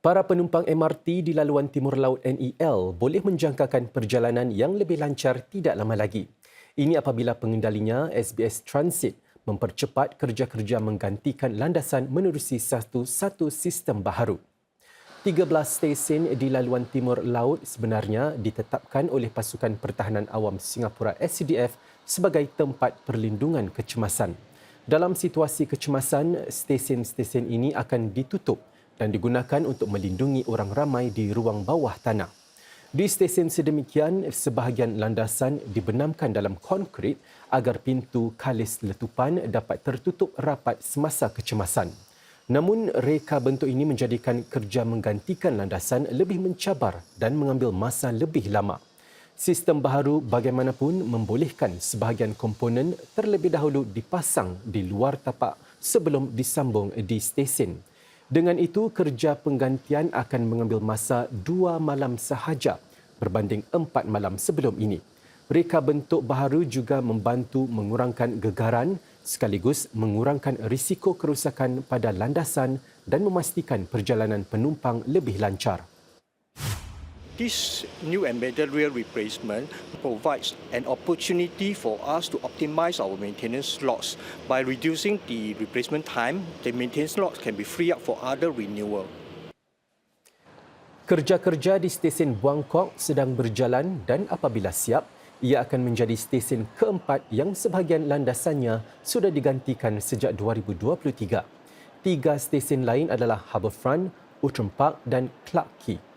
Para penumpang MRT di laluan Timur Laut NEL boleh menjangkakan perjalanan yang lebih lancar tidak lama lagi. Ini apabila pengendalinya SBS Transit mempercepat kerja-kerja menggantikan landasan menerusi satu satu sistem baharu. 13 stesen di laluan Timur Laut sebenarnya ditetapkan oleh Pasukan Pertahanan Awam Singapura SCDF sebagai tempat perlindungan kecemasan. Dalam situasi kecemasan, stesen-stesen ini akan ditutup dan digunakan untuk melindungi orang ramai di ruang bawah tanah. Di stesen sedemikian, sebahagian landasan dibenamkan dalam konkrit agar pintu kalis letupan dapat tertutup rapat semasa kecemasan. Namun, reka bentuk ini menjadikan kerja menggantikan landasan lebih mencabar dan mengambil masa lebih lama. Sistem baharu bagaimanapun membolehkan sebahagian komponen terlebih dahulu dipasang di luar tapak sebelum disambung di stesen. Dengan itu, kerja penggantian akan mengambil masa dua malam sahaja berbanding empat malam sebelum ini. Reka bentuk baharu juga membantu mengurangkan gegaran sekaligus mengurangkan risiko kerusakan pada landasan dan memastikan perjalanan penumpang lebih lancar. This new embedded rail replacement provides an opportunity for us to optimize our maintenance slots. By reducing the replacement time, the maintenance slots can be free up for other renewal. Kerja-kerja di stesen Buangkok sedang berjalan dan apabila siap, ia akan menjadi stesen keempat yang sebahagian landasannya sudah digantikan sejak 2023. Tiga stesen lain adalah Harbourfront, Outram Park dan Clarke Quay.